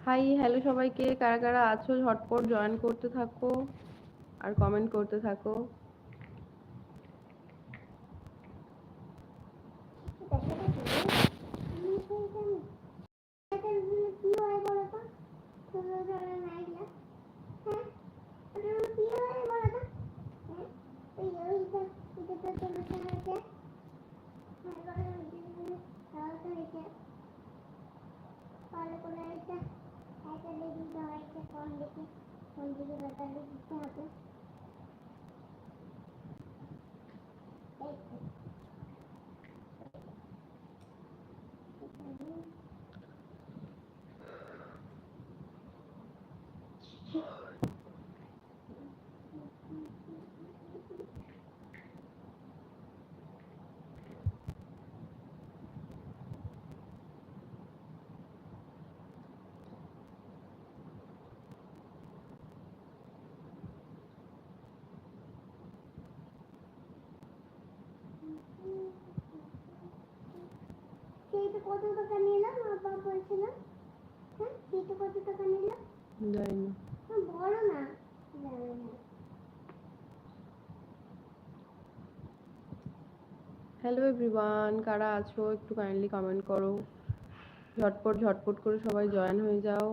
Hi hello সবাইকে। কারা কারা আছো ঝটপট জয়েন করতে থাকো আর কমেন্ট করতে থাকো। Thank you. কত টাকা নিলাম বাবা বলছিল হ্যাঁ কত টাকা নিলাম জানি না বড় না। জানি না। হ্যালো এভরিওয়ান কারা আছো? একটু কাইন্ডলি কমেন্ট করো। ঝটপট ঝটপট করে সবাই জয়েন হয়ে যাও।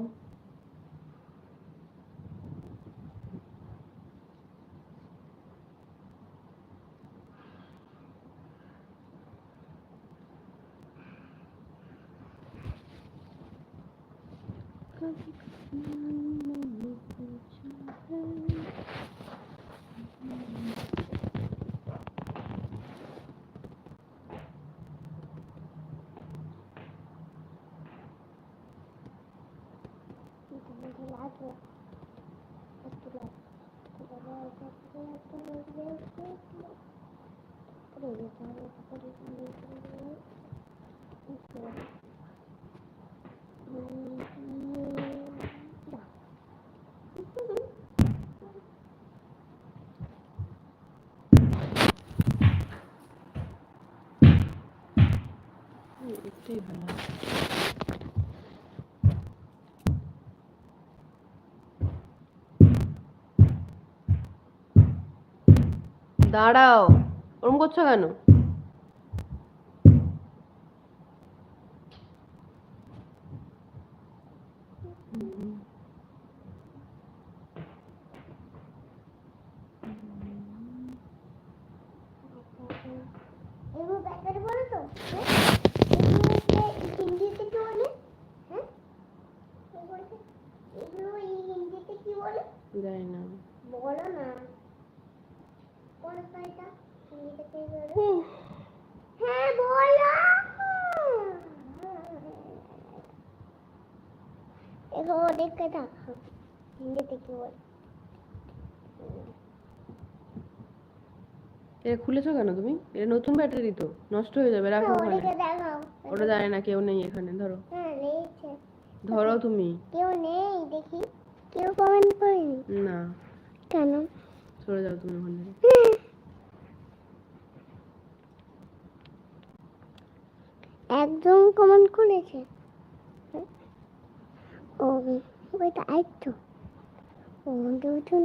não exemplo, por. দাঁড়াও ওরম করছ কেন? ব্যাটারি বলে তো হ্যাঁ? এগুলোকে হিন্দিতে কি বলে হ্যাঁ এগুলোকে এগুলো হিন্দিতে কি বলে জানি না। বলো না। কোন বলে? হ্যাঁ বলো। এগুলো দেখে দেখো। হিন্দিতে কি বলে। এটা খুলেছো কেন তুমি? এটা নতুন ব্যাটারি তো নষ্ট হয়ে যাবে রাখো হ্যাঁ, ওখানে। ওটা জানে না কেউ নেই এখানে ধরো। হ্যাঁ ধরো তুমি। কেউ নেই দেখি। কেউ কমেন্ট করেনি না। কেন? চলে যাও তুমি ওখানে একদম কমেন্ট করেছে। ও ওইটা একটু ও দুজন